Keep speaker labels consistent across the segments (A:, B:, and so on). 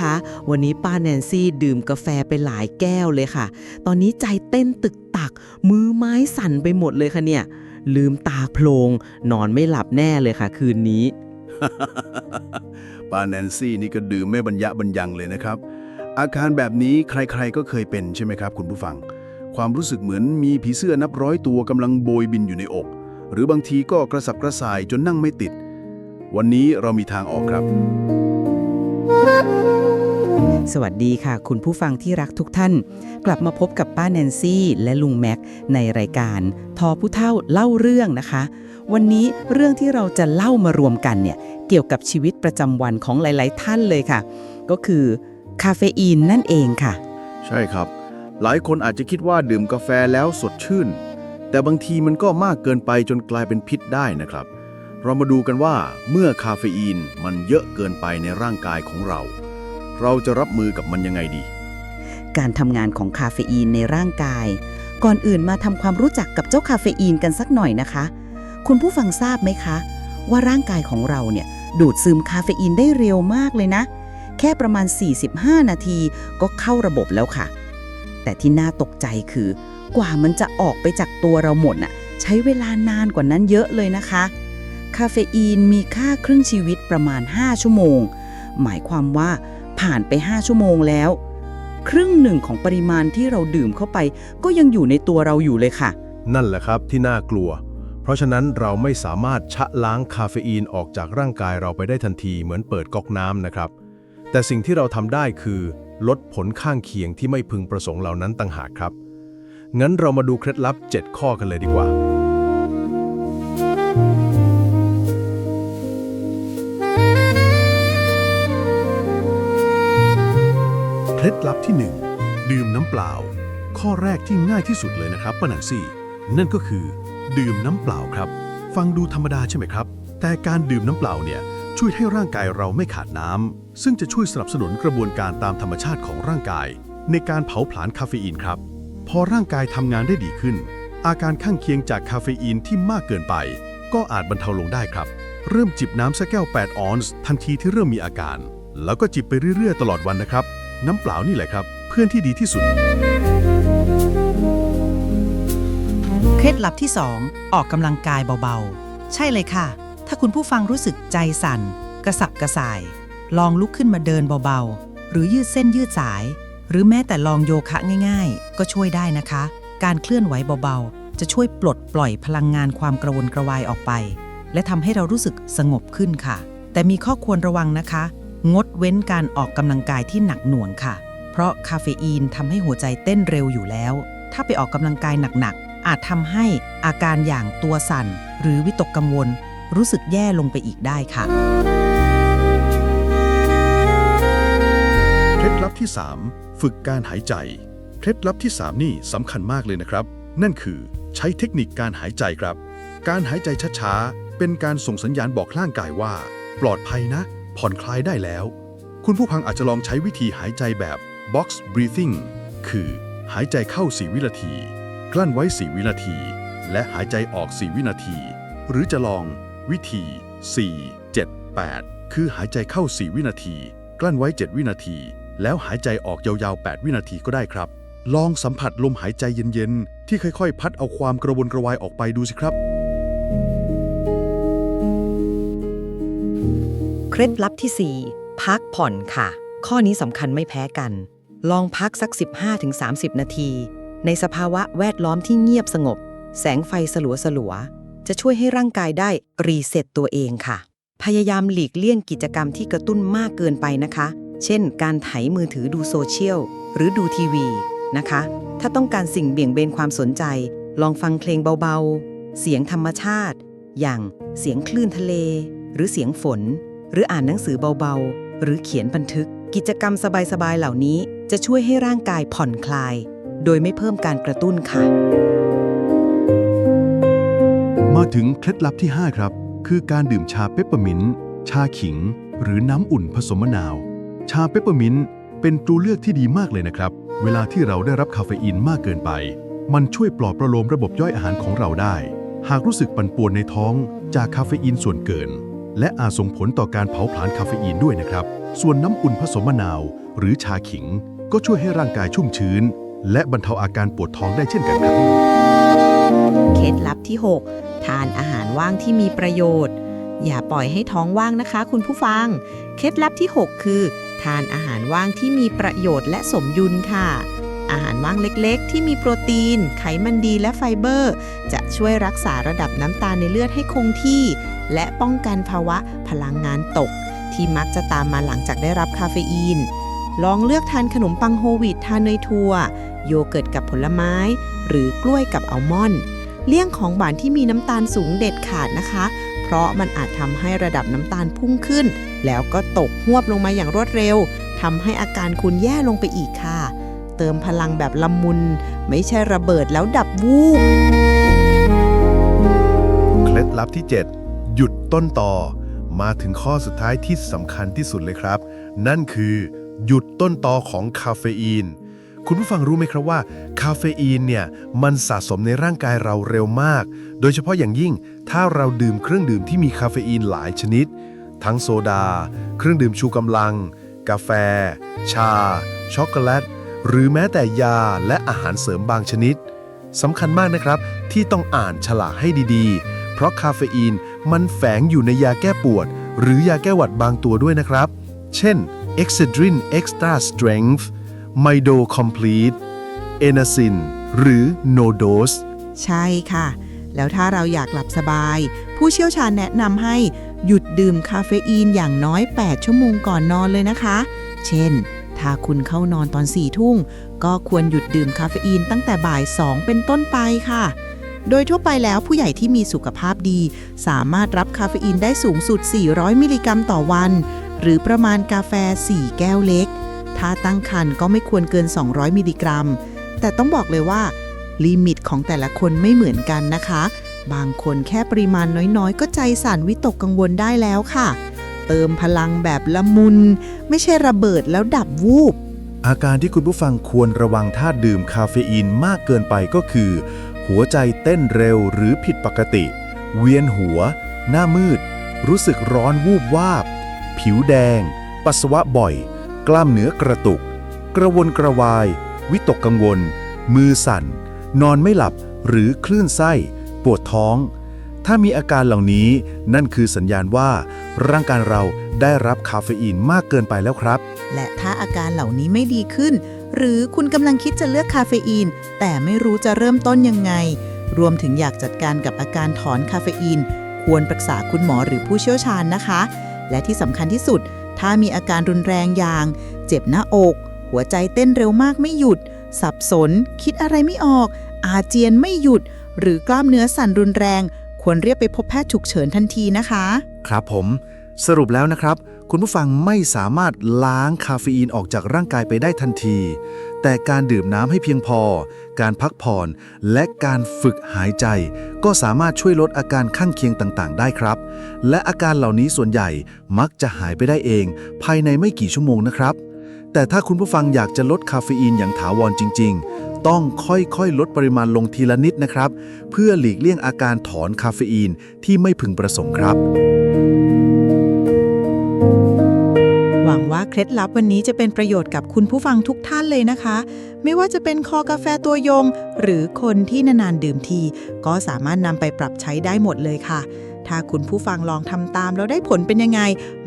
A: คะ วันนี้ป้าแนนซี่ดื่มกาแฟไปหลายแก้วเลยค่ะ ตอนนี้ใจเต้นตึกตัก มือไม้สั่นไปหมดเลยค่ะเนี่ย ลืมตาโพลง นอนไม่หลับแน่เลยค่ะ คืนนี้
B: ป้าแนนซี่นี่ก็ดื่มไม่บรรยะบรรยังเลยนะครับ อาการแบบนี้ใครๆก็เคยเป็นใช่ไหมครับ คุณผู้ฟัง ความรู้สึกเหมือนมีผีเสื้อนับร้อยตัวกำลังโบยบินอยู่ในอก หรือบางทีก็กระสับกระส่ายจนนั่งไม่ติด วันนี้เรามีทางออกครับ
A: สวัสดีค่ะ คุณผู้ฟังที่รักทุกท่าน กลับมาพบกับป้าแนนซี่และลุงแม็กในรายการ ทอผู้เท่าเล่าเรื่องนะคะ วันนี้เรื่องที่เราจะเล่ามารวมกันเนี่ยเกี่ยวกับชีวิตประจำวันของหลาย ๆ ท่านเลยค่ะ ก็คือคาเฟอีนนั่นเองค่ะ
B: ใช่ครับ หลายคนอาจจะคิดว่าดื่มกาแฟแล้วสดชื่น แต่บางทีมันก็มากเกินไปจนกลายเป็นพิษได้นะครับ เรามาดูกันว่าเมื่อคาเฟอีนมันเยอะเกินไปในร่างกายของเรา เราจะรับมือกับมันยังไงดี
A: การทำงานของคาเฟอีนในร่างกาย ก่อนอื่นมาทำความรู้จักกับเจ้าคาเฟอีนกันสักหน่อยนะคะ คุณผู้ฟังทราบไหมคะ ว่าร่างกายของเราเนี่ยดูดซึมคาเฟอีนได้เร็วมากเลยนะ แค่ประมาณ 45 นาทีก็เข้าระบบแล้วค่ะ แต่ที่น่าตกใจคือกว่ามันจะออกไปจากตัวเราหมดน่ะใช้เวลานานกว่านั้นเยอะเลยนะคะ คาเฟอีนมีค่าครึ่งชีวิตประมาณ 5 ชั่วโมง หมายความว่า ผ่านไป 5 ชั่วโมงแล้ว ครึ่งหนึ่งของปริมาณที่เราดื่มเข้าไป ก็ยังอยู่ในตัวเราอยู่เลยค่ะ
C: นั่นแหละครับที่น่ากลัว เพราะฉะนั้นเราไม่สามารถชะล้างคาเฟอีนออกจากร่างกายเราไปได้ทันทีเหมือนเปิดก๊อกน้ำนะครับ แต่สิ่งที่เราทำได้คือ ลดผลข้างเคียงที่ไม่พึงประสงค์เหล่านั้นต่างหากครับ งั้นเรามาดูเคล็ดลับ 7 ข้อกันเลยดีกว่า
B: เคล็ดลับที่ 1 ดื่มน้ำเปล่า ข้อแรกที่ง่ายที่สุดเลยนะครับป้านันซี่ นั่นก็คือ ดื่มน้ำเปล่าครับ ฟังดูธรรมดาใช่ไหมครับ แต่การดื่มน้ำเปล่าเนี่ยช่วยให้ร่างกายเราไม่ขาดน้ำซึ่งจะช่วยสนับสนุนกระบวนการตามธรรมชาติของร่างกาย ในการเผาผลาญคาเฟอีนครับ พอร่างกายทำงานได้ดีขึ้น อาการข้างเคียงจากคาเฟอีนที่มากเกินไป ก็อาจบรรเทาลงได้ครับ เริ่มจิบน้ำสักแก้ว 8 ออนซ์ทันทีที่เริ่มมีอาการ แล้วก็จิบไปเรื่อยๆ ตลอดวันนะครับ น้ำเปล่านี่แหละครับ เพื่อนที่ดีที่สุด
D: เคล็ดลับที่ 2 ออกกำลังกายเบาๆ ใช่เลยค่ะ ถ้าคุณผู้ฟังรู้สึกใจสั่น กระสับกระส่าย ลองลุกขึ้นมาเดินเบาๆ หรือยืดเส้นยืดสาย หรือแม้แต่ลองโยคะง่าย ๆ ก็ช่วยได้นะคะ การเคลื่อนไหวเบาๆ จะช่วยปลดปล่อยพลังงานความกระวนกระวายออกไป และทำให้เรารู้สึกสงบขึ้นค่ะ แต่มีข้อควรระวังนะคะ งดเว้นการออกกำลังกายที่หนักหน่วงค่ะ เพราะคาเฟอีนทำให้หัวใจเต้นเร็วอยู่แล้ว ถ้าไปออกกำลังกายหนักๆ อาจทำให้อาการอย่างตัวสั่น หรือวิตกกังวล รู้สึกแย่ลงไปอีกได้ค่ะ
B: เคล็ดลับที่ 3 ฝึกการหายใจ เคล็ดลับที่ 3 นี่สำคัญมากเลยนะครับ นั่นคือใช้เทคนิคการหายใจครับ การหายใจช้าๆ เป็นการส่งสัญญาณบอกร่างกายว่า ปลอดภัยนะ ผ่อนคลายได้แล้ว คุณผู้ฟังอาจจะลองใช้วิธีหายใจแบบ box breathing คือหายใจเข้า 4 วินาที กลั้นไว้ 4 วินาที และหายใจออก 4 วินาที หรือจะลองวิธี 4 7 8 คือหายใจเข้า 4 วินาที กลั้นไว้ 7 วินาที แล้วหายใจออกยาวๆ 8 วินาทีก็ได้ครับ ลองสัมผัสลมหายใจเย็นๆ ที่ค่อยๆ พัดเอาความกระวนกระวายออกไปดูสิครับ
D: ล็ดลับที่ 4 พักผ่อนค่ะ ข้อนี้สำคัญไม่แพ้กัน ลองพักสัก 15-30 นาที ในสภาวะแวดล้อมที่เงียบสงบ แสงไฟสลัวสลัวจะช่วยให้ร่างกายได้รีเซ็ตตัวเองค่ะ พยายามหลีกเลี่ยงกิจกรรมที่กระตุ้นมากเกินไปนะคะ เช่น การไถมือถือดูโซเชียลหรือดูทีวีนะคะ ถ้าต้องการสิ่งเบี่ยงเบนความสนใจ ลองฟังเพลงเบาๆ เสียงธรรมชาติ อย่างเสียงคลื่นทะเล หรือเสียงฝน หรืออ่านหนังสือเบาๆ หรือเขียนบันทึก กิจกรรมสบายๆ เหล่านี้จะช่วยให้ร่างกายผ่อนคลาย โดยไม่เพิ่มการกระตุ้นค่ะ
B: มาถึงเคล็ดลับที่ 5 ครับ คือการดื่มชาเปปเปอร์มินต์ชาขิง หรือน้ำอุ่นผสมมะนาว ชาเปปเปอร์มินต์เป็นตัวเลือกที่ดีมากเลยนะครับ เวลาที่เราได้รับคาเฟอีนมากเกินไป มันช่วยปลอบประโลมระบบย่อยอาหารของเราได้ หากรู้สึกปั่นป่วนในท้องจากคาเฟอีนส่วนเกิน
E: และอาจส่งผลต่อการเผาผลาญคาเฟอีนด้วยนะครับ ส่วนน้ำอุ่นผสมมะนาว หรือชาขิง ก็ช่วยให้ร่างกายชุ่มชื้น และบรรเทาอาการปวดท้องได้เช่นกันครับ
F: เคล็ดลับที่ 6 ทานอาหารว่างที่มีประโยชน์ อย่าปล่อยให้ท้องว่างนะคะ คุณผู้ฟัง เคล็ดลับที่ 6 คือ ทานอาหารว่างที่มีประโยชน์และสมดุลค่ะ อาหารว่างเล็กๆ ที่มีโปรตีน ไขมันดีและไฟเบอร์ จะช่วยรักษาระดับน้ำตาลในเลือดให้คงที่ และป้องกันภาวะพลังงานตก ที่มักจะตามมาหลังจากได้รับคาเฟอีน ลองเลือกทานขนมปังโฮวีตทานเนยถั่ว โยเกิร์ตกับผลไม้ หรือกล้วยกับอัลมอนด์เลี่ยงของหวานที่มีน้ำตาลสูงเด็ดขาดนะคะ เพราะมันอาจทำให้ระดับน้ำตาลพุ่งขึ้น แล้วก็ตกหวบลงมาอย่างรวดเร็วทำให้อาการคุณแย่ลงไปอีกค่ะ เติมพลังแบบละมุน ไม่ใช่ระเบิดแล้วดับวูบ
B: เคล็ดลับที่ 7 หยุดต้นต่อ มาถึงข้อสุดท้ายที่สำคัญที่สุดเลยครับ นั่นคือ หยุดต้นต่อของคาเฟอีน คุณผู้ฟังรู้ไหมครับว่า คาเฟอีนเนี่ยมันสะสมในร่างกายเราเร็วมาก โดยเฉพาะอย่างยิ่ง ถ้าเราดื่มเครื่องดื่มที่มีคาเฟอีนหลายชนิด ทั้งโซดา เครื่องดื่มชูกำลัง กาแฟ ชา ช็อกโกแลต หรือแม้แต่ยาและอาหารเสริมบางชนิดสำคัญมากนะครับที่ต้องอ่านฉลากให้ดีๆ เพราะคาเฟอีน มันแฝงอยู่ในยาแก้ปวด หรือยาแก้หวัดบางตัวด้วยนะครับ เช่น Excedrin Extra Strength Mido Complete e n a c i n หรือ No Dose
F: ใช่ค่ะ แล้วถ้าเราอยากหลับสบาย ผู้เชี่ยวชาญแนะนำให้หยุดดื่มคาเฟอีนอย่างน้อย 8 ชั่วโมงก่อนนอนเลยนะคะ เช่น ถ้าคุณเข้านอนตอน4ทุ่ง ก็ควรหยุดดื่มคาเฟอีนตั้งแต่บ่าย 2 เป็นต้นไปค่ะ โดยทั่วไปแล้วผู้ใหญ่ที่มีสุขภาพดี สามารถรับคาเฟอีนได้สูงสุด 400 มิลลิกรัมต่อวัน หรือประมาณกาแฟ 4 แก้วเล็ก ถ้าตั้งครรภ์ก็ไม่ควรเกิน 200 มิลลิกรัม แต่ต้องบอกเลยว่า ลิมิตของแต่ละคนไม่เหมือนกันนะคะ บางคนแค่ปริมาณน้อยๆ ก็ใจสั่นวิตกกังวลได้แล้วค่ะ เติมพลังแบบละมุน ไม่ใช่ระเบิดแล้วดับวูบ
B: อาการที่คุณผู้ฟังควรระวังถ้าดื่มคาเฟอีนมากเกินไปก็คือ หัวใจเต้นเร็วหรือผิดปกติ เวียนหัว หน้ามืด รู้สึกร้อนวูบวาบ ผิวแดง ปัสสาวะบ่อย กล้ามเนื้อกระตุก กระวนกระวาย วิตกกังวล มือสั่น นอนไม่หลับหรือคลื่นไส้ ปวดท้อง ถ้ามีอาการเหล่านี้นั่นคือสัญญาณว่า ร่างกายเราได้รับคาเฟอีนมากเกินไปแล้วครับ
F: และถ้าอาการเหล่านี้ไม่ดีขึ้น หรือคุณกำลังคิดจะเลือกคาเฟอีน แต่ไม่รู้จะเริ่มต้นยังไง รวมถึงอยากจัดการกับอาการถอนคาเฟอีน ควรปรึกษาคุณหมอหรือผู้เชี่ยวชาญนะคะ และที่สำคัญที่สุด ถ้ามีอาการรุนแรงอย่าง เจ็บหน้าอก หัวใจเต้นเร็วมากไม่หยุด สับสน คิดอะไรไม่ออก อาเจียนไม่หยุด หรือกล้ามเนื้อสั่นรุนแรง ควรเรียกไปพบแพทย์ฉุกเฉินทันทีนะคะ
B: ครับผม สรุปแล้วนะครับ คุณผู้ฟังไม่สามารถล้างคาเฟอีนออกจากร่างกายไปได้ทันที แต่การดื่มน้ำให้เพียงพอ การพักผ่อน และการฝึกหายใจ ก็สามารถช่วยลดอาการข้างเคียงต่างๆ ได้ครับ และอาการเหล่านี้ส่วนใหญ่มักจะหายไปได้เอง ภายในไม่กี่ชั่วโมงนะครับ แต่ถ้าคุณผู้ฟังอยากจะลดคาเฟอีนอย่างถาวรจริง ๆ ต้องค่อยๆ ลดปริมาณลงทีละนิดนะครับ เพื่อหลีกเลี่ยงอาการถอนคาเฟอีนที่ไม่พึงประสงค์ครับ
F: ว่าเคล็ดลับวันนี้จะเป็นประโยชน์กับคุณผู้ฟังทุกท่านเลยนะคะ ไม่ว่าจะเป็นคอกาแฟตัวยง หรือคนที่นานๆดื่มที ก็สามารถนำไปปรับใช้ได้หมดเลยค่ะ ถ้าคุณผู้ฟังลองทำตามแล้วได้ผลเป็นยังไง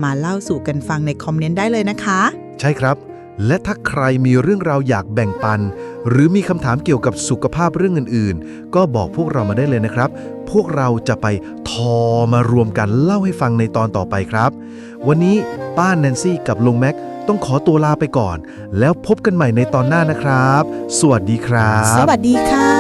F: มาเล่าสู่กันฟังในคอมเมนต์ได้เลยนะคะ
B: ใช่ครับ และถ้าใครมีเรื่องราวอยากแบ่งปัน หรือมีคำถามเกี่ยวกับสุขภาพเรื่องอื่นๆ ก็บอกพวกเรามาได้เลยนะครับ พวกเราจะไปทอมารวมกันเล่าให้ฟังในตอนต่อไปครับ วันนี้ป้าแนนซี่กับลุงแม็กต้องขอตัวลาไปก่อน แล้วพบกันใหม่ในตอนหน้านะครับ สวัสดีครับ
F: สวัสดีค่ะ